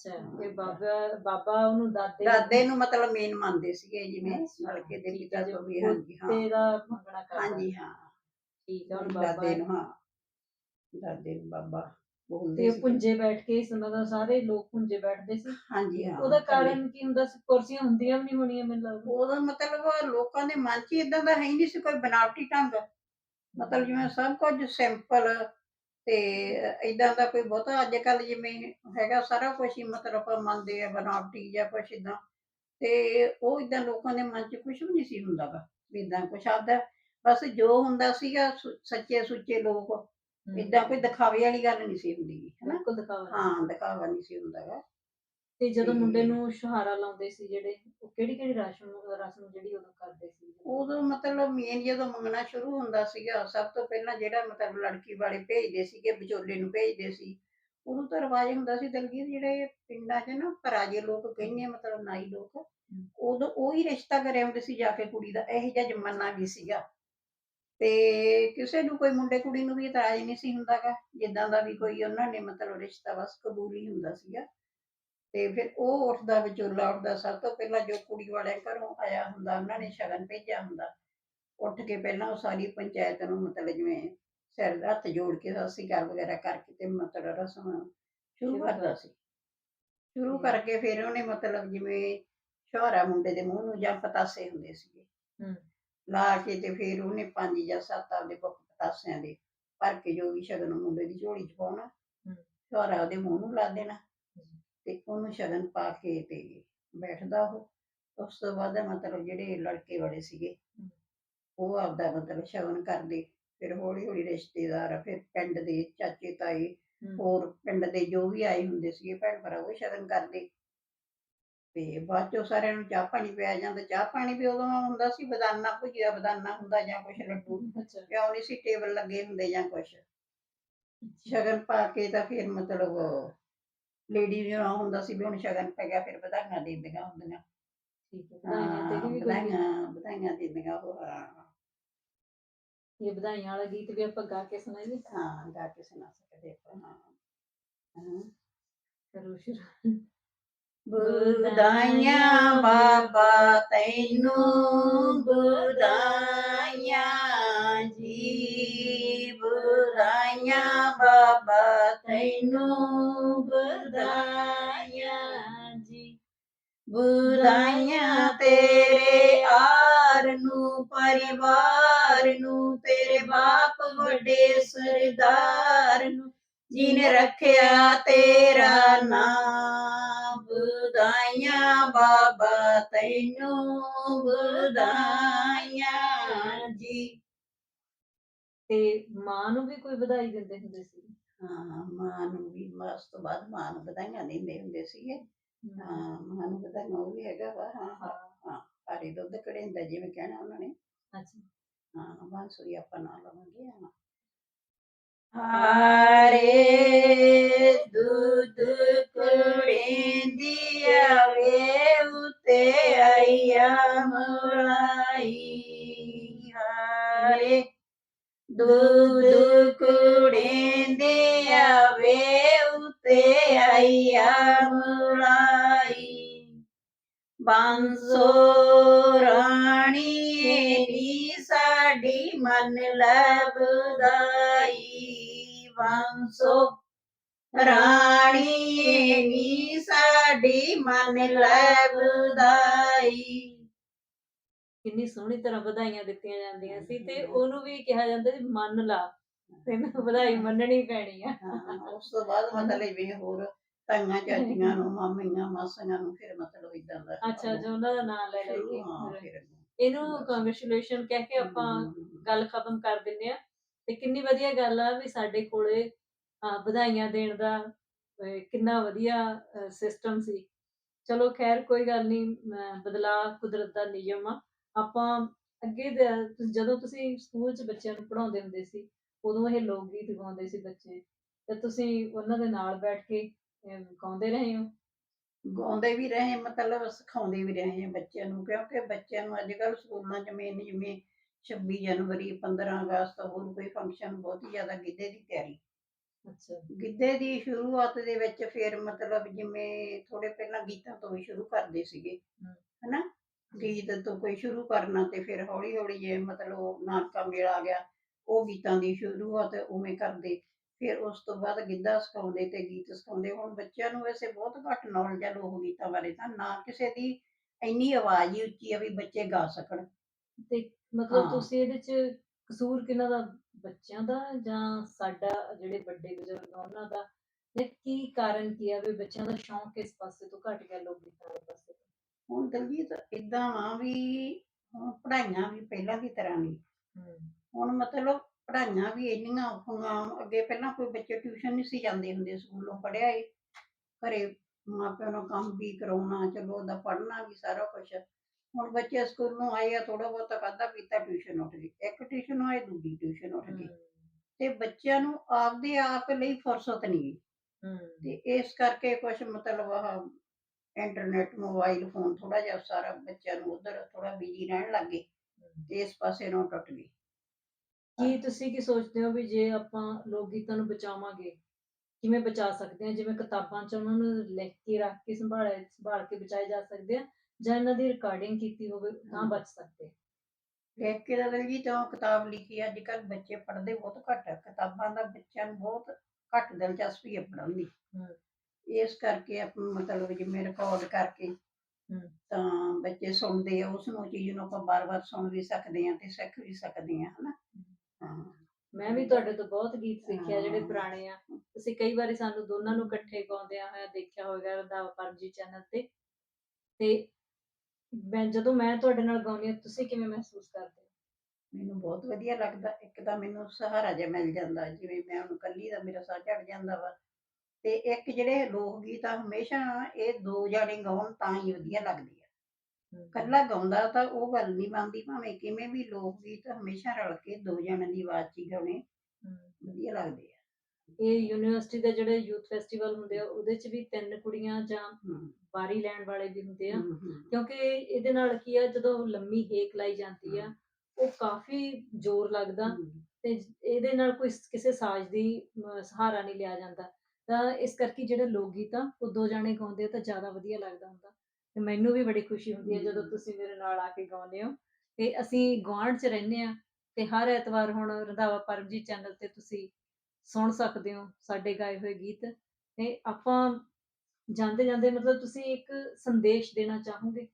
ਅੱਛਾ। ਤੇ ਬਾਬਾ ਬਾਬਾ ਉਹਨੂੰ ਦਾਦੇ ਦਾਦੇ ਨੂੰ ਮਤਲਬ ਮੇਨ ਮੰਨਦੇ ਸੀਗੇ ਜਿਵੇਂ ਹਲਕੇ ਦੇ ਪਿਤਾ ਤੋਂ ਵੀ ਜੋ ਹਾਂਜੀ ਹਾਂ। ਤੇ ਦਾ ਮੰਗਣਾ ਕਰਦਾ। ਹਾਂਜੀ ਹਾਂ। ਠੀਕ ਆ ਹੁਣ ਬਾਬਾ ਦਾਦੇ ਨੂੰ ਹਾਂ। ਦਾਦੇ ਨੂੰ ਬਾਬਾ ਤੇ ਪੁੰਜੇ ਬੈਠ ਕੇ ਇਸ ਦਾ ਸਾਰੇ ਲੋਕ ਪੁੰਜੇ ਬੈਠਦੇ ਸੀ। ਹਾਂਜੀ ਹਾਂ ਉਹਦਾ। ਕਾਰਨ ਕੀ ਹੁੰਦਾ ਸੀ? ਕੁਰਸੀਆਂ ਹੁੰਦੀਆਂ ਵੀ ਨਹੀਂ ਹੋਣੀਆਂ ਮੈਨੂੰ ਲੱਗਦਾ। ਉਹਦਾ ਮਤਲਬ ਲੋਕਾਂ ਦੇ ਮਨ 'ਚ ਇਦਾਂ ਦਾ ਹੈ ਹੀ ਨਹੀਂ ਸੀ ਕੋਈ ਬਨਾਵਟੀ ਢੰਗ। ਮਤਲਬ ਜਿਵੇਂ ਸਭ ਕੁਝ ਸਿੰਪਲ ਤੇ ਇਦਾਂ ਦਾ ਕੋਈ ਬਹੁਤਾ ਅੱਜ ਕੱਲ ਜਿਵੇਂ ਹੈਗਾ ਸਾਰਾ ਕੁਝ ਹੀ ਮਤਲਬ ਮੰਨਦੇ ਆ ਬਨਾਵਟੀ ਜਾਂ ਕੁਝ ਇਦਾਂ ਤੇ ਉਹ ਇਦਾਂ ਲੋਕਾਂ ਦੇ ਮਨ 'ਚ ਕੁਝ ਵੀ ਨਹੀਂ ਸੀ ਹੁੰਦਾਗਾ ਵੀ ਇਦਾਂ ਕੁਝ ਆਦਾ ਬਸ ਜੋ ਹੁੰਦਾ ਸੀਗਾ ਸੱਚੇ ਸੁੱਚੇ ਲੋਕ ਇਦਾਂ ਕੋਈ ਦਿਖਾਵੇ ਵਾਲੀ ਗੱਲ ਨਹੀਂ ਸੀ ਹੁੰਦੀ ਹਨਾ? ਬਿਲਕੁਲ ਦਿਖਾਵਾ। ਹਾਂ ਦਿਖਾਵਾ ਨਹੀਂ ਸੀ ਹੁੰਦਾ ਗਾ। ਤੇ ਜਦੋਂ ਮੁੰਡੇ ਨੂੰ ਸ਼ਹਾਰਾ ਲਾਉਂਦੇ ਸੀ ਜਿਹੜੇ ਉਹ ਕਿਹੜੀ ਕਿਹੜੀ ਰਸਮ ਰਸਮ ਜਿਹੜੀ ਉਦੋਂ ਕਰਦੇ ਸੀ? ਉਦੋਂ ਮਤਲਬ ਮੇਨ ਜਦੋਂ ਮੰਗਣਾ ਸ਼ੁਰੂ ਹੁੰਦਾ ਸੀਗਾ ਸਭ ਤੋਂ ਪਹਿਲਾਂ ਜਿਹੜਾ ਮਤਲਬ ਲੜਕੀ ਵਾਲੇ ਭੇਜਦੇ ਸੀਗੇ ਵਿਚੋਲੇ ਨੂੰ ਭੇਜਦੇ ਸੀ ਉਦੋਂ ਤਾਂ ਰਿਵਾਜ ਹੁੰਦਾ ਸੀ ਦਲਗੀਰ ਜਿਹੜੇ ਪਿੰਡਾਂ 'ਚ ਨਾ ਪਰਾਜੇ ਲੋਕ ਕਹਿੰਦੇ ਆ, ਮਤਲਬ ਨਾਈ ਲੋਕ ਉਦੋਂ ਉਹੀ ਰਿਸ਼ਤਾ ਕਰਿਆ ਹੁੰਦੇ ਸੀ ਜਾ ਕੇ ਕੁੜੀ ਦਾ ਇਹੋ ਜਿਹਾ ਜ਼ਮਾਨਾ ਵੀ ਸੀਗਾ। ਤੇ ਕਿਸੇ ਨੂੰ ਕੋਈ ਮੁੰਡੇ ਕੁੜੀ ਨੂੰ ਵੀ ਇਤਰਾਜ਼ ਨਹੀਂ ਸੀ ਹੁੰਦਾਗਾ ਜਿੱਦਾਂ ਦਾ ਵੀ ਕੋਈ ਉਹਨਾਂ ਨੇ ਮਤਲਬ ਰਿਸ਼ਤਾ ਬਸ ਕਬੂਲ ਹੀ ਹੁੰਦਾ ਸੀਗਾ। ਤੇ ਫਿਰ ਉਹ ਉੱਠਦਾ ਵਿਚੋਲਾ ਉੱਠਦਾ ਸਭ ਤੋਂ ਪਹਿਲਾਂ ਜੋ ਕੁੜੀ ਵਾਲਿਆਂ ਘਰੋਂ ਆਇਆ ਹੁੰਦਾ ਉਹਨਾਂ ਨੇ ਸ਼ਗਨ ਭੇਜਿਆ ਹੁੰਦਾ ਉੱਠ ਕੇ ਪਹਿਲਾਂ ਉਹ ਸਾਰੀ ਪੰਚਾਇਤ ਨੂੰ ਮਤਲਬ ਜਿਵੇਂ ਸਿਰ ਹੱਥ ਜੋੜ ਕੇ ਸਤਿ ਸ਼੍ਰੀ ਅਕਾਲ ਵਗੈਰਾ ਕਰਕੇ ਤੇ ਮਤਲਬ ਰਸਮ ਸ਼ੁਰੂ ਕਰਦਾ ਸੀ ਸ਼ੁਰੂ। ਕਰਕੇ ਫਿਰ ਉਹਨੇ ਮਤਲਬ ਜਿਵੇਂ ਸ਼ੋਹਰਾ ਮੁੰਡੇ ਦੇ ਮੂੰਹ ਨੂੰ ਜਾਂ ਪਤਾਸੇ ਹੁੰਦੇ ਸੀਗੇ ਹਮ। ਲਾ ਕੇ ਤੇ ਫਿਰ ਉਹਨੇ ਪੰਜ ਜਾਂ ਸੱਤ ਆਪਦੇ ਪੁੱਤ ਪਤਾਸਿਆਂ ਦੇ ਭਰ ਕੇ ਜੋ ਵੀ ਸ਼ਗਨ ਮੁੰਡੇ ਦੀ ਝੋਲੀ ਚ ਪਾਉਣਾ। ਸ਼ੋਹਰਾ ਉਹਦੇ ਮੂੰਹ ਨੂੰ ਲਾ ਦੇਣਾ। ਤੇ ਉਹਨੂੰ ਸ਼ਗਨ ਪਾ ਕੇ ਤੇ ਬੈਠਦਾ ਉਹ। ਉਸ ਤੋਂ ਬਾਅਦ ਮਤਲਬ ਜਿਹੜੇ ਲੜਕੇ ਵਾਲੇ ਸੀਗੇ। ਉਹ ਆਪਦਾ ਮਤਲਬ ਸ਼ਗਨ ਕਰਦੇ ਫਿਰ ਹੌਲੀ ਹੌਲੀ ਰਿਸ਼ਤੇਦਾਰ ਫਿਰ ਪਿੰਡ ਦੇ ਚਾਚੇ ਤਾਏ ਹਮ। ਹੋਰ ਪਿੰਡ ਦੇ ਜੋ ਵੀ ਆਏ ਹੁੰਦੇ ਸੀਗੇ ਭੈਣ ਭਰਾ ਉਹ ਸ਼ਗਨ ਕਰਦੇ। ਤੇ ਬਾਅਦ ਚੋਂ ਸਾਰਿਆਂ ਨੂੰ ਚਾਹ ਪਾਣੀ ਪਿਆ ਜਾਂਦਾ। ਚਾਹ ਪਾਣੀ ਵੀ ਉਦੋਂ ਹੁੰਦਾ ਸੀ ਬਦਾਨਾ ਭੁਜਿਆ ਬਦਾਨਾ ਹੁੰਦਾ ਜਾਂ ਕੁਛ ਲੱਡੂ ਨਹੀਂ ਸੀ ਟੇਬਲ ਲੱਗੇ ਹੁੰਦੇ ਜਾਂ ਕੁਛ। ਸ਼ਗਨ ਪਾ ਕੇ ਤਾਂ ਫਿਰ ਮਤਲਬ ਲੇਡੀ ਨੂੰ ਹੁੰਦਾ ਸੀ ਵੀ ਹੁਣ ਸ਼ਗਨ ਪੈ ਗਿਆ ਫਿਰ ਵਧਾਈਆਂ ਦਿੰਦੀਆਂ ਹੁੰਦੀਆਂ ਠੀਕ ਹੈ ਵਧਾਈਆਂ ਤੇ ਹਾਂ ਵੀ ਕੋਈ ਵਧਾਈਆਂ ਵਧਾਈਆਂ ਦਿੰਦੀਆਂ ਉਹ ਹਾਂ ਇਹ ਵਧਾਈਆਂ ਵਾਲਾ ਗੀਤ ਵੀ ਆਪਾਂ ਗਾ ਕੇ ਸੁਣਾਈਏ ਹਾਂ ਗਾ ਕੇ ਸੁਣਾ ਸਕਦੇ ਆਪਾਂ ਹਾਂ ਹਾਂ ਕਰੋ ਸ਼ੁਰੂ ਵਧਾਈਆਂ ਬਾਬਾ ਤੈਨੂੰ ਵਧਾਈਆਂ ਜੀ ਵਧਾਈਆਂ ਬਾਬਾ ਤੈਨੂੰ ਜੀ। ਵਧਾਈਆਂ ਤੇਰੇ ਆਰ ਨੂੰ ਪਰਿਵਾਰ ਨੂੰ ਤੇਰੇ ਬਾਪ ਵੱਡੇ ਸਰਦਾਰ ਨੂੰ ਜਿਨੇ ਰੱਖਿਆ ਤੇਰਾ ਨਾਮ। ਵਧਾਈਆਂ ਬਾਬਾ ਤੈਨੂੰ ਵਧਾਈਆਂ ਜੀ। ਤੇ ਮਾਂ ਨੂੰ ਵੀ ਕੋਈ ਵਧਾਈ ਦਿੰਦੇ ਹੁੰਦੇ ਸੀ? ਹਾਂ ਮਾਂ ਨੂੰ ਵੀ ਮਾਂ ਉਸ ਤੋਂ ਬਾਅਦ ਮਾਂ ਨੂੰ ਵਧਾਈਆਂ ਦਿੰਦੇ ਹੁੰਦੇ ਸੀਗੇ। ਹਾਂ। ਮਾਂ ਨੂੰ ਵਧਾਈਆਂ ਉਹ ਵੀ ਹੈਗਾ ਵਾ ਹਾਂ ਹਾਂ ਹਾਂ। ਭਾਰੀ ਦੁੱਧ ਕੜੇਂਦਾ ਜਿਵੇਂ ਕਹਿਣਾ ਉਹਨਾਂ ਨੇ। ਅੱਛਾ। ਹਾਂ ਬਾਂਸੁਰੀ ਆਪਾਂ ਨਾ ਲਵਾਂਗੇ ਹਾਂ। ਹਾਰੇ ਦੁੱਧ ਕੜੇਂਦੀ ਆਵੇ ਉਤੇ ਆਈਆ ਮਲਾਈ। ਹਾਰੇ ਦੁੱਧ ਕੜੇਂਦੀ ਆਵੇ ਉਤੇ ਆਈਆ ਮਲਾਈ ਬਾਂਸੋ ਰਾਣੀ ਨੀ ਸਾਡੀ ਮਨ ਲੈ ਬਾਂਸੋ ਰਾਣੀ ਨੀ ਸਾਡੀ ਮਨ ਲੈ ਕਿੰਨੀ ਸੋਹਣੀ ਤਰ੍ਹਾਂ ਵਧਾਈਆਂ ਦਿੱਤੀਆਂ ਜਾਂਦੀਆਂ ਸੀ ਤੇ ਉਹਨੂੰ ਵੀ ਕਿਹਾ ਜਾਂਦਾ ਸੀ ਮੰਨ ਲਾ ਤੈਨੂੰ ਵਧਾਈ ਮੰਨਣੀ ਪੈਣੀ ਆ। ਉਸ ਤੋਂ ਬਾਅਦ ਮਤਲਬ ਵੀ ਹੋਰ ਤਾਈਆਂ ਚਾਚੀਆਂ ਨੂੰ ਮਾਮੀਆਂ ਮਾਸੀਆਂ ਨੂੰ ਫਿਰ ਮਤਲਬ ਇਦਾਂ ਦਾ ਅੱਛਾ ਜੋ ਉਹਨਾਂ ਦਾ ਨਾਮ ਲੈ ਲੈ ਕੇ ਇਹਨੂੰ ਕੰਗ੍ਰੈਚੁਲੇਸ਼ਨ ਕਹਿ ਕੇ ਆਪਾਂ ਗੱਲ ਖਤਮ ਕਰ ਦਿੰਨੇ ਆ ਤੇ ਕਿੰਨੀ ਵਧੀਆ ਗੱਲ ਆ ਵੀ ਸਾਡੇ ਕੋਲੇ ਵਧਾਈਆਂ ਦੇਣ ਦਾ ਕਿੰਨਾ ਵਧੀਆ ਸਿਸਟਮ ਸੀ। ਚਲੋ ਖੈਰ ਕੋਈ ਗੱਲ ਨਹੀਂ ਬਦਲਾਅ ਕੁਦਰਤ ਦਾ ਨਿਯਮ ਆ। ਆਪਾਂ ਅੱਗੇ ਦੇ- ਜਦੋਂ ਤੁਸੀਂ ਸਕੂਲ 'ਚ ਬੱਚਿਆਂ ਨੂੰ ਪੜ੍ਹਾਉਂਦੇ ਹੁੰਦੇ ਸੀ ਉਦੋਂ ਇਹ ਲੋਕ ਗੀਤ ਗਾਉਂਦੇ ਸੀ ਬੱਚੇ। ਤੇ ਤੁਸੀਂ ਉਹਨਾਂ ਦੇ ਨਾਲ ਬੈਠ ਕੇ ਗਾਉਂਦੇ ਰਹੇ ਹੋ? ਗਾਉਂਦੇ ਵੀ ਰਹੇ ਮਤਲਬ ਸਿਖਾਉਂਦੇ ਵੀ ਰਹੇ ਹਾਂ ਬੱਚਿਆਂ ਨੂੰ ਕਿਉਂਕਿ ਬੱਚਿਆਂ ਨੂੰ ਅੱਜ ਕੱਲ੍ਹ ਸਕੂਲਾਂ 'ਚ ਮੇਨ ਜਿਵੇਂ 26 ਜਨਵਰੀ 15 ਅਗਸਤ ਹੋਰ ਕੋਈ ਫੰਕਸ਼ਨ ਬਹੁਤ ਹੀ ਜ਼ਿਆਦਾ ਗਿੱਧੇ ਦੀ ਤਿਆਰੀ। ਅੱਛਾ। ਗਿੱਧੇ ਦੀ ਸ਼ੁਰੂਆਤ ਦੇ ਵਿੱਚ ਫਿਰ ਮਤਲਬ ਜਿਵੇਂ ਥੋੜੇ ਪਹਿਲਾਂ ਗੀਤਾਂ ਤੋਂ ਵੀ ਸ਼ੁਰੂ ਕਰਦੇ ਸੀਗੇ ਹਮ। ਹਨਾ? ਗੀਤ ਤੋਂ ਕੋਈ ਸ਼ੁਰੂ ਕਰਨਾ ਤੇ ਫਿਰ ਹੌਲੀ ਹੌਲੀ ਜੇ ਮਤਲਬ ਉਹ ਨਾਨਕਾ ਮੇਲਾ ਆ ਗਿਆ ਉਹ ਗੀਤਾਂ ਦੀ ਸ਼ੁਰੂਆਤ ਉਵੇਂ ਕਰਦੇ ਫਿਰ ਉਸ ਤੋਂ ਬਾਅਦ ਗਿੱਧਾ ਸਿਖਾਉਂਦੇ ਤੇ ਗੀਤ ਸਿਖਾਉਂਦੇ ਹੁਣ ਬੱਚਿਆਂ ਨੂੰ ਵੈਸੇ ਬਹੁਤ ਘੱਟ ਨੌਲੇਜ ਹੈ ਲੋਕ ਗੀਤਾਂ ਬਾਰੇ ਤਾਂ ਨਾ ਕਿਸੇ ਦੀ ਇੰਨੀ ਆਵਾਜ਼ ਹੀ ਉੱਚੀ ਆ ਵੀ ਬੱਚੇ ਗਾ ਸਕਣ ਤੇ ਮਤਲਬ ਹਾਂ। ਤੁਸੀਂ ਇਹਦੇ 'ਚ ਕਸੂਰ ਕਿਹਨਾਂ ਦਾ ਬੱਚਿਆਂ ਦਾ ਜਾਂ ਸਾਡਾ ਜਿਹੜੇ ਵੱਡੇ ਬਜ਼ੁਰਗ ਆ ਉਹਨਾਂ ਦਾ ਜਾਂ ਕੀ ਕਾਰਨ ਕੀ ਆ ਵੀ ਬੱਚਿਆਂ ਦਾ ਸ਼ੌਂਕ ਇਸ ਪਾਸੇ ਤੋਂ ਘਟ ਗਿਆ ਲੋਕ ਗੀਤਾਂ ਵਾਲੇ ਪਾਸੇ ਤੋਂ? ਹੁਣ ਦਲਜੀਤ ਇਦਾਂ ਆ ਵੀ ਹੁਣ ਪੜ੍ਹਾਈਆਂ ਵੀ ਪਹਿਲਾਂ ਦੀ ਤਰ੍ਹਾਂ ਨਹੀਂ ਹੁਣ ਮਤਲਬ ਪੜ੍ਹਾਈਆਂ ਵੀ ਇੰਨੀਆਂ ਔਖੀਆਂ ਅੱਗੇ ਪਹਿਲਾਂ ਕੋਈ ਬੱਚੇ ਟਿਊਸ਼ਨ ਨਹੀਂ ਸੀ ਜਾਂਦੇ ਹੁੰਦੇ ਸਕੂਲੋਂ ਪੜ੍ਹਿਆ ਏ। ਘਰੇ ਮਾਪਿਆਂ ਨੂੰ ਕੰਮ ਵੀ ਕਰਾਉਣਾ ਚਲੋ ਉਹਦਾ ਪੜ੍ਹਨਾ ਵੀ ਸਾਰਾ ਕੁਝ ਹੁਣ ਬੱਚੇ ਸਕੂਲੋਂ ਆਏ ਆ ਥੋੜਾ ਬਹੁਤਾ ਖਾਧਾ ਪੀਤਾ ਟਿਊਸ਼ਨ ਉੱਠ ਗਈ ਇੱਕ ਟਿਊਸ਼ਨ ਆਏ ਦੂਜੀ ਟਿਊਸ਼ਨ ਉੱਠ ਗਈ ਤੇ ਬੱਚਿਆਂ ਨੂੰ ਆਪਦੇ ਆਪ ਲਈ ਫੁਰਸਤ ਨਹੀਂ ਤੇ ਇਸ ਕਰਕੇ ਕੁਝ ਮਤਲਬ ਇੰਟਰਨੈਟ ਮੋਬਾਈਲ ਫੋਨ ਥੋੜਾ ਜਿਹਾ ਸਾਰਾ ਬੱਚਿਆਂ ਨੂੰ ਉਧਰ ਥੋੜਾ ਬਿਜ਼ੀ ਰਹਿਣ ਲੱਗੇ ਤੇ ਇਸ ਪਾਸੇ ਨੂੰ ਟੁੱਟ ਗਈ ਕੀ ਤੁਸੀਂ ਕੀ ਸੋਚਦੇ ਹੋ ਵੀ ਜੇ ਆਪਾਂ ਲੋਕ ਗੀਤਾਂ ਨੂੰ ਬਚਾਵਾਂਗੇ ਕਿਵੇਂ ਬਚਾ ਸਕਦੇ ਹਾਂ ਜਿਵੇਂ ਕਿਤਾਬਾਂ 'ਚ ਉਹਨਾਂ ਨੂੰ ਲਿਖ ਕੇ ਰੱਖ ਕੇ ਸੰਭਾਲੇ ਸੰਭਾਲ ਕੇ ਬਚਾਏ ਜਾ ਸਕਦੇ ਆ ਜਾਂ ਇਹਨਾਂ ਦੀ ਰਿਕਾਰਡਿੰਗ ਕੀਤੀ ਹੋਵੇ ਤਾਂ ਬਚ ਸਕਦੇ? ਦੇਖ ਕੇ ਤਾਂ ਜੀ ਤਾਂ ਕਿਤਾਬ ਲਿਖੀ ਅੱਜ ਕੱਲ ਬੱਚੇ ਪੜ੍ਹਦੇ ਬਹੁਤ ਘੱਟ ਆ ਕਿਤਾਬਾਂ ਦਾ ਬੱਚਿਆਂ ਨੂੰ ਬਹੁਤ ਘੱਟ ਦਿਲਚਸਪੀ ਹੈ ਪੜ੍ਹਨ ਦੀ। ਇਸ ਕਰਕੇ ਆਪਾਂ ਮਤਲਬ ਜਿਵੇਂ ਰਿਕਾਰਡ ਕਰਕੇ ਹਮ। ਤਾਂ ਬੱਚੇ ਸੁਣਦੇ ਆ ਉਸ ਨੂੰ ਚੀਜ਼ ਨੂੰ ਆਪਾਂ ਬਾਰ-ਬਾਰ ਸੁਣ ਵੀ ਸਕਦੇ ਆ ਤੇ ਸਿੱਖ ਵੀ ਸਕਦੇ ਆ ਹਨਾ? ਹਾਂ। ਮੈਂ ਵੀ ਤੁਹਾਡੇ ਤੋਂ ਬਹੁਤ ਗੀਤ ਸਿੱਖਿਆ ਜਿਹੜੇ ਹਾਂ। ਪੁਰਾਣੇ ਆ। ਤੁਸੀਂ ਕਈ ਵਾਰੀ ਸਾਨੂੰ ਦੋਨਾਂ ਨੂੰ ਇਕੱਠੇ ਗਾਉਂਦਿਆਂ ਹੋਇਆ ਦੇਖਿਆ ਹੋਵੇਗਾ ਰੰਧਾਵਾ ਪਰਮਜੀ ਚੈਨਲ ਤੇ। ਤੇ ਮੈਂ ਜਦੋਂ ਮੈਂ ਤੁਹਾਡੇ ਨਾਲ ਗਾਉਂਦੀ ਹਾਂ ਤੁਸੀਂ ਕਿਵੇਂ ਮਹਿਸੂਸ ਕਰਦੇ ਹੋ? ਮੈਨੂੰ ਬਹੁਤ ਵਧੀਆ ਲੱਗਦਾ ਇੱਕ ਤਾਂ ਮੈਨੂੰ ਸਹਾਰਾ ਜਿਹਾ ਮਿਲ ਜਾਂਦਾ ਜਿਵੇਂ ਮੈਂ ਹੁਣ ਕੱਲੀ ਦਾ ਮੇਰਾ ਸਾਹ ਚੜ ਜਾਂਦਾ ਵਾ। ਤੇ ਇੱਕ ਜਿਹੜੇ ਲੋਕ ਗੀਤ ਆ ਹਮੇਸ਼ਾ ਇਹ ਦੋ ਜਾਣੇ ਗਾਉਣ ਤਾਂ ਹੀ ਵਧੀਆ ਲੱਗਦੇ ਆ। ਕੱਲਾ ਗਾਉਂਦਾ ਤਾਂ ਉਹ ਗੱਲ ਨਹੀਂ ਬਣਦੀ ਭਾਵੇਂ ਕਿਵੇਂ ਵੀ ਲੋਕ ਗੀਤ ਹਮੇਸ਼ਾ ਰਲ ਕੇ ਦੋ ਜਣਿਆਂ ਦੀ ਆਵਾਜ਼ 'ਚ ਹੀ ਗਾਉਣੇ। ਵਧੀਆ ਲੱਗਦੇ ਆ। ਇਹ ਯੂਨੀਵਰਸਿਟੀ ਦੇ ਜਿਹੜੇ ਯੂਥ ਫੈਸਟੀਵਲ ਹੁੰਦੇ ਆ ਉਹਦੇ 'ਚ ਵੀ ਤਿੰਨ ਕੁੜੀਆਂ ਜਾਂ ਵਾਰੀ ਲੈਣ ਵਾਲੇ ਵੀ ਹੁੰਦੇ ਆ। ਕਿਉਂਕਿ ਇਹਦੇ ਨਾਲ ਕੀ ਆ ਜਦੋਂ ਲੰਮੀ ਹੇਕ ਲਾਈ ਜਾਂਦੀ ਆ ਉਹ ਕਾਫੀ ਜ਼ੋਰ ਲੱਗਦਾ ਤੇ ਇਹਦੇ ਨਾਲ ਕੋਈ ਕਿਸੇ ਸਾਜ਼ ਦੀ ਸਹਾਰਾ ਨਹੀਂ ਲਿਆ ਜਾਂਦਾ। ਤਾਂ ਇਸ ਕਰਕੇ ਜਿਹੜੇ ਲੋਕ ਗੀਤ ਆ ਉਹ ਦੋ ਜਾਣੇ ਗਾਉਂਦੇ ਆ ਤਾਂ ਜ਼ਿਆਦਾ ਵਧੀਆ ਲੱਗਦਾ ਹੁੰਦਾ। ਤੇ ਮੈਨੂੰ ਵੀ ਬੜੀ ਖੁਸ਼ੀ ਹੁੰਦੀ ਹੈ ਜਦੋਂ। ਤੁਸੀਂ ਮੇਰੇ ਨਾਲ ਆ ਕੇ ਗਾਉਂਦੇ ਹੋ। ਤੇ ਅਸੀਂ ਗੁਆਂਢ 'ਚ ਰਹਿੰਦੇ ਆ ਤੇ ਹਰ ਐਤਵਾਰ ਹੁਣ ਰੰਧਾਵਾ ਪਰਮਜੀਤ ਚੈਨਲ ਤੇ ਤੁਸੀਂ ਸੁਣ ਸਕਦੇ ਹੋ ਸਾਡੇ ਗਾਏ ਹੋਏ ਗੀਤ। ਤੇ ਆਪਾਂ ਜਾਂਦੇ ਜਾਂਦੇ ਮਤਲਬ ਤੁਸੀਂ ਇੱਕ ਸੰਦੇਸ਼ ਦੇਣਾ ਚਾਹੋਗੇ?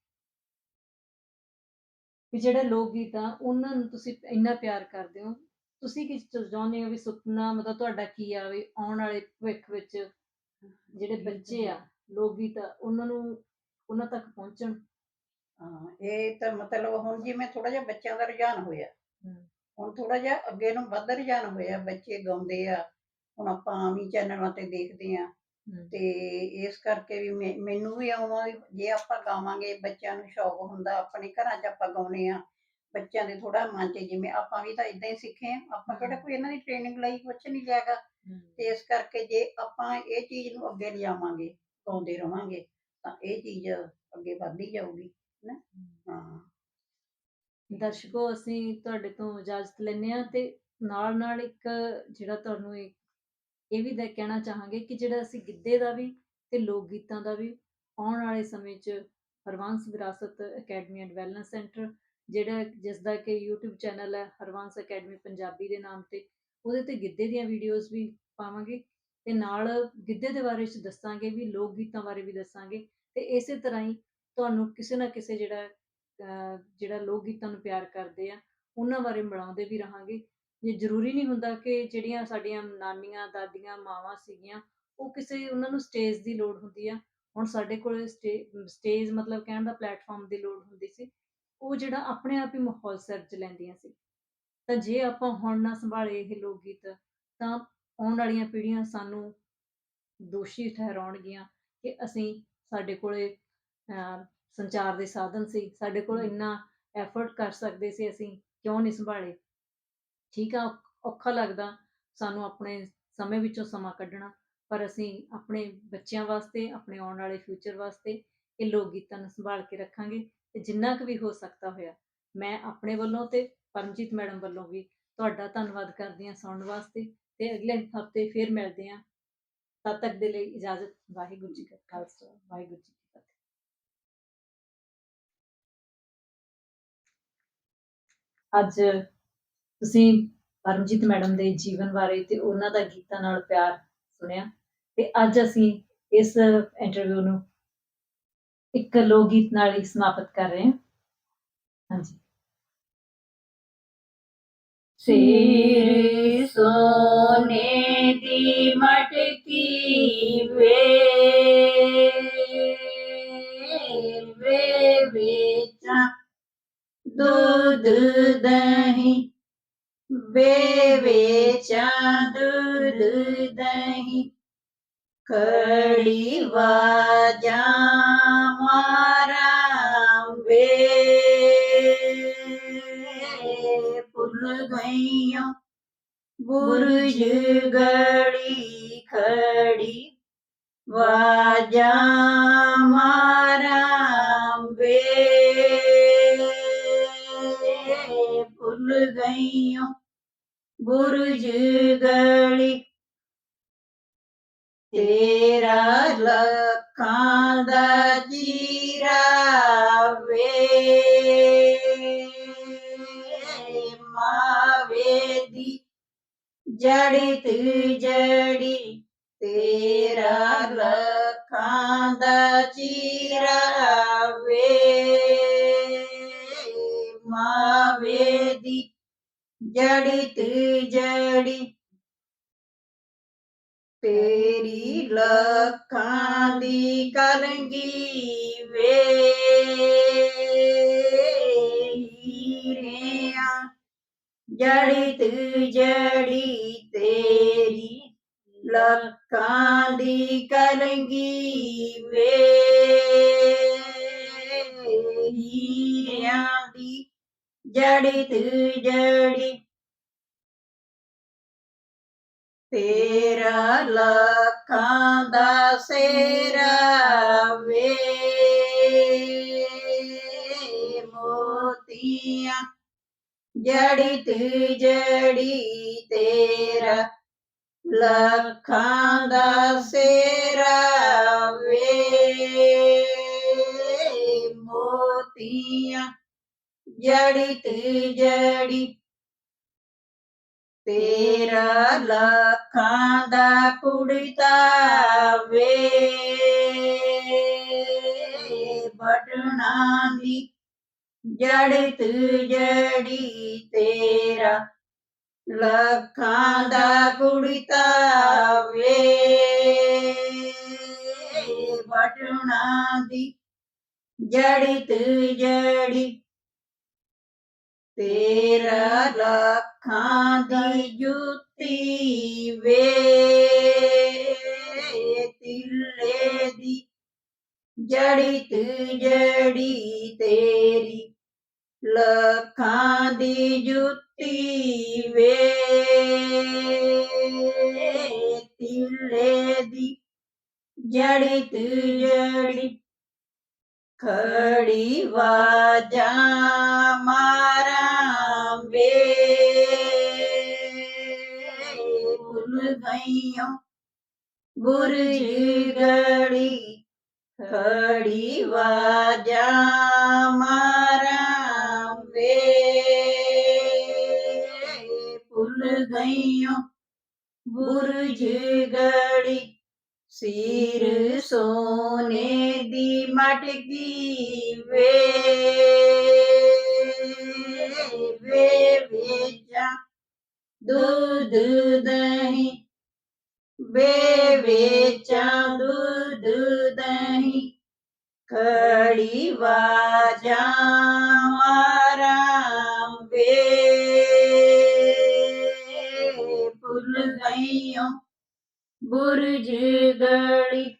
ਵੀ ਜਿਹੜੇ ਲੋਕ ਗੀਤ ਆ ਉਹਨਾਂ ਨੂੰ ਤੁਸੀਂ ਇੰਨਾ ਪਿਆਰ ਕਰਦੇ ਹੋ ਤੁਸੀਂ ਕੀ ਚਾਹੁੰਦੇ ਹੋ ਵੀ ਸੁਪਨਾ ਮਤਲਬ ਤੁਹਾਡਾ ਕੀ ਆ ਵੀ ਆਉਣ ਵਾਲੇ ਭਵਿੱਖ ਵਿੱਚ ਜਿਹੜੇ ਬੱਚੇ ਆ ਲੋਕ ਗੀਤ ਆ ਉਹਨਾਂ ਨੂੰ ਉਹਨਾਂ ਤੱਕ ਪਹੁੰਚਣ? ਹਾਂ ਇਹ ਤਾਂ ਮਤਲਬ ਹੁਣ ਜਿਵੇਂ ਥੋੜਾ ਜਿਹਾ ਬੱਚਿਆਂ ਦਾ ਰੁਝਾਨ ਹੋਇਆ। ਹਮ। ਹੁਣ ਥੋੜਾ ਜਿਹਾ ਅੱਗੇ ਨੂੰ ਵੱਧ ਰੁਝਾਨ ਹੋਇਆ ਬੱਚੇ ਗਾਉਂਦੇ ਆ ਹੁਣ ਆਪਾਂ ਆਮ ਹੀ ਚੈਨਲਾਂ ਤੇ ਦੇਖਦੇ ਆ। ਤੇ ਇਸ ਕਰਕੇ ਵੀ ਮੈਂ- ਮੈਨੂੰ ਵੀ ਆਉਣਾ ਵੀ ਜੇ ਆਪਾਂ ਗਾਵਾਂਗੇ ਬੱਚਿਆਂ ਨੂੰ ਸ਼ੌਕ ਹੁੰਦਾ ਆਪਣੇ ਘਰਾਂ 'ਚ ਆਪਾਂ ਗਾਉਨੇ ਆ ਬੱਚਿਆਂ ਦੇ ਥੋੜਾ ਮਨ 'ਚ ਜਿਵੇਂ ਆਪਾਂ ਵੀ ਤਾਂ ਇਦਾਂ ਹੀ ਸਿੱਖੇ ਆ ਆਪਾਂ ਕਿਹੜਾ ਕੋਈ ਇਹਨਾਂ ਦੀ ਟ੍ਰੇਨਿੰਗ ਲਈ ਕੁਛ ਨਹੀਂ ਲਿਆਗਾ ਤੇ ਇਸ ਕਰਕੇ ਜੇ ਆਪਾਂ ਇਹ ਚੀਜ਼ ਨੂੰ ਅੱਗੇ ਲਿਜਾਵਾਂਗੇ ਗਾਉਂਦੇ ਰਵਾਂਗੇ ਤਾਂ ਇਹ ਚੀਜ਼ ਅੱਗੇ ਵੱਧਦੀ ਜਾਊਗੀ ਹਾਂ। ਦਰਸ਼ਕੋ ਅਸੀਂ ਤੁਹਾਡੇ ਤੋਂ ਇਜਾਜ਼ਤ ਲੈਂਦੇ ਆ ਤੇ ਨਾਲ ਨਾਲ ਇੱਕ ਜਿਹੜਾ ਤੁਹਾਨੂੰ ਇਹ ਇਹ ਵੀ ਦੇ ਕਹਿਣਾ ਚਾਹਾਂਗੇ ਕਿ ਜਿਹੜਾ ਅਸੀਂ ਗਿੱਧੇ ਦਾ ਵੀ ਤੇ ਲੋਕ ਗੀਤਾਂ ਦਾ ਵੀ ਆਉਣ ਵਾਲੇ ਸਮੇਂ 'ਚ ਹਰਵੰਸ ਵਿਰਾਸਤ ਅਕੈਡਮੀ ਐਂਡ ਵੈਲਨੈਸ ਸੈਂਟਰ ਜਿਹੜਾ ਜਿਸ ਦਾ ਕਿ YouTube ਚੈਨਲ ਹੈ ਹਰਵੰਸ ਅਕੈਡਮੀ ਪੰਜਾਬੀ ਦੇ ਨਾਮ ਤੇ, ਉਹਦੇ ਤੇ ਗਿੱਧੇ ਦੀਆਂ ਵੀਡੀਓਜ਼ ਵੀ ਪਾਵਾਂਗੇ ਤੇ ਨਾਲ ਗਿੱਧੇ ਦੇ ਬਾਰੇ 'ਚ ਦੱਸਾਂਗੇ ਵੀ, ਲੋਕ ਗੀਤਾਂ ਬਾਰੇ ਵੀ ਦੱਸਾਂਗੇ ਤੇ ਇਸੇ ਤਰ੍ਹਾਂ ਹੀ ਤੁਹਾਨੂੰ ਕਿਸੇ ਨਾ ਕਿਸੇ ਜਿਹੜਾ ਜਿਹੜਾ ਲੋਕ ਗੀਤਾਂ ਨੂੰ ਪਿਆਰ ਕਰਦੇ ਆ, ਉਹਨਾਂ ਬਾਰੇ ਮਿਲਾਉਂਦੇ ਵੀ ਰਹਾਂਗੇ। ਇਹ ਜ਼ਰੂਰੀ ਨਹੀਂ ਹੁੰਦਾ ਕਿ ਜਿਹੜੀਆਂ ਸਾਡੀਆਂ ਨਾਨੀਆਂ, ਦਾਦੀਆਂ, ਮਾਵਾਂ ਸੀਗੀਆਂ, ਉਹ ਕਿਸੇ ਉਹਨਾਂ ਨੂੰ ਸਟੇਜ ਦੀ ਲੋੜ ਹੁੰਦੀ ਆ। ਹੁਣ ਸਾਡੇ ਕੋਲ ਸਟੇਜ ਮਤਲਬ ਕਹਿਣ ਦਾ ਪਲੇਟਫਾਰਮ ਦੀ ਲੋੜ ਹੁੰਦੀ ਸੀ। ਉਹ ਜਿਹੜਾ ਆਪਣੇ ਆਪ ਹੀ ਮਾਹੌਲ ਸਿਰਜ ਲੈਂਦੀਆਂ ਸੀ। ਤਾਂ ਜੇ ਆਪਾਂ ਹੁਣ ਨਾ ਸੰਭਾਲੇ ਇਹ ਲੋਕ ਗੀਤ ਤਾਂ ਆਉਣ ਵਾਲੀਆਂ ਪੀੜ੍ਹੀਆਂ ਸਾਨੂੰ ਦੋਸ਼ੀ ਠਹਿਰਾਉਣਗੀਆਂ ਕਿ ਅਸੀਂ ਸਾਡੇ ਕੋਲੇ ਸੰਚਾਰ ਦੇ ਸਾਧਨ ਸੀ ਸਾਡੇ ਕੋਲ ਇੰਨਾ ਐਫਰਟ ਕਰ ਸਕਦੇ ਸੀ ਅਸੀਂ ਕਿਉਂ ਨਹੀਂ ਸੰਭਾਲੇ? ਠੀਕ ਆ ਔਖਾ ਲੱਗਦਾ ਸਾਨੂੰ ਆਪਣੇ ਸਮੇਂ ਵਿੱਚੋਂ ਸਮਾਂ ਕੱਢਣਾ ਪਰ ਅਸੀਂ ਆਪਣੇ ਬੱਚਿਆਂ ਵਾਸਤੇ ਆਪਣੇ ਆਉਣ ਵਾਲੇ ਫਿਊਚਰ ਵਾਸਤੇ ਇਹ ਲੋਕ ਗੀਤਾਂ ਨੂੰ ਸੰਭਾਲ ਕੇ ਰੱਖਾਂਗੇ। ਤੇ ਜਿੰਨਾ ਕੁ ਵੀ ਹੋ ਸਕਦਾ ਹੋਇਆ, ਮੈਂ ਆਪਣੇ ਵੱਲੋਂ ਤੇ ਪਰਮਜੀਤ ਮੈਡਮ ਵੱਲੋਂ ਵੀ ਤੁਹਾਡਾ ਧੰਨਵਾਦ ਕਰਦੀ ਹਾਂ ਸੁਣਨ ਵਾਸਤੇ ਤੇ ਅਗਲੇ ਹਫ਼ਤੇ ਫਿਰ ਮਿਲਦੇ ਹਾਂ। ਤਦ ਤੱਕ ਦੇ ਲਈ ਇਜਾਜ਼ਤ, ਵਾਹਿਗੁਰੂ ਜੀ ਕਾ ਖਾਲਸਾ, ਵਾਹਿਗੁਰੂ ਜੀ ਕੀ ਫਤਿਹ। ਅੱਜ ਤੁਸੀਂ ਪਰਮਜੀਤ ਮੈਡਮ ਦੇ ਜੀਵਨ ਬਾਰੇ ਤੇ ਉਹਨਾਂ ਦਾ ਗੀਤਾਂ ਨਾਲ ਪਿਆਰ ਸੁਣਿਆ ਤੇ ਅੱਜ ਅਸੀਂ ਇਸ ਇੰਟਰਵਿਊ ਨੂੰ ਇੱਕ ਲੋਕ ਗੀਤ ਨਾਲ ਹੀ ਸਮਾਪਤ ਕਰ ਰਹੇ ਹਾਂ ਹਾਂਜੀ ਸਿਰ ਸੋਨੇ ਦੀ ਮਟਕੀ ਵੇ ਵੇ ਵੇਚਾਂ ਦੁੱਧ ਦਹੀਂ ਵੇ ਵੇਚਾਂ ਦੁੱਧ ਦਹੀਂ ਖੜੀ ਵਾਜਾਂ ਮਾਰਾਂ ਵੇ ਭੁੱਲ ਗਈਆਂ ਬੁਰਜ ਗੜੀ ਖੜੀ ਵਾਜਾਂ ਮਾਰਾਂ ਵੇ ਭੁੱਲ ਗਈਆਂ ਬੁਰਜ ਗੜੀ ਤੇਰਾ ਲੱਖਾਂ ਦਾ ਜੀਰਾ ਵੇ। ਮਾਵੇ ਦੀ ਜੜਿਤ ਜੜੀ, ਤੇਰਾ ਲੱਖਾਂ ਦਾ ਜੀਰਾ ਵੇ। ਮਾਵੇ ਦੀ ਜੜਿਤ ਜੜੀ ਤੇਰੀ ਲੱਖਾਂ ਦੀ ਕਰੰਗੀ ਵੇ ਹੀਰਿਆਂ ਜੜਿਤ ਜੜੀ ਤੇਰੀ ਲੱਖਾਂ ਦੀ ਕਰੰਗੀ ਵੇ ਹੀਰਿਆਂ ਦੀ ਜੜਿਤ ਜੜੀ ਤੇਰਾ ਲੱਖਾਂ ਦਾ ਸੇਰਾ ਵੇ। ਮੋਤੀਆਂ ਜੜਿਤ ਜੜੀ ਤੇਰਾ ਲੱਖਾਂ ਦਾ ਸੇਰਾ ਵੇ। ਮੋਤੀਆਂ ਜੜਿਤ ਜੜੀ ਤੇਰਾ ਲੱਖਾਂ ਦਾ ਕੁੜਤਾ ਵੇ। ਬਟਣਾ ਦੀ ਜੜਤ ਜੜੀ ਤੇਰਾ। ਲੱਖਾਂ ਦਾ ਕੁੜਤਾ ਵੇ। ਬਟਣਾ ਦੀ ਜੜਿਤ ਜੜੀ ਤੇਰਾ ਲੱਖਾਂ ਦੀ ਜੁੱਤੀ ਵੇ, ਤਿੱਲੇ ਦੀ ਜੜਿਤ ਜੜੀ ਤੇਰੀ, ਲੱਖਾਂ ਦੀ ਜੁੱਤੀ ਵੇ, ਤਿੱਲੇ ਦੀ ਜੜਿਤ ਜੜੀ ਖੜੀ ਵਾਜਾਂ ਮਾਰਾਂ ਵੇ ਭੁੱਲ ਗਈਆਂ ਬੁਰਜ ਗੜੀ ਖੜੀ ਵਾਜਾਂ ਮਾਰਾਂ ਵੇ ਭੁੱਲ ਗਈਆਂ ਬੁਰਜ ਗੜੀ ਸਿਰ ਸੋਨੇ ਦੀ ਮਟਕੀ ਵੇ ਵੇ ਵੇਚਾਂ, ਦੁੱਧ ਦਹੀਂ। ਵੇ ਵੇਚਾਂ, ਦੁੱਧ ਦਹੀਂ। ਕੜੀ ਵਾਜਾਂ ਮਾਰਾਂ ਵੇ। ਭੁੱਲ ਗਈਆਂ ਬੁਰਜ ਗੜੀ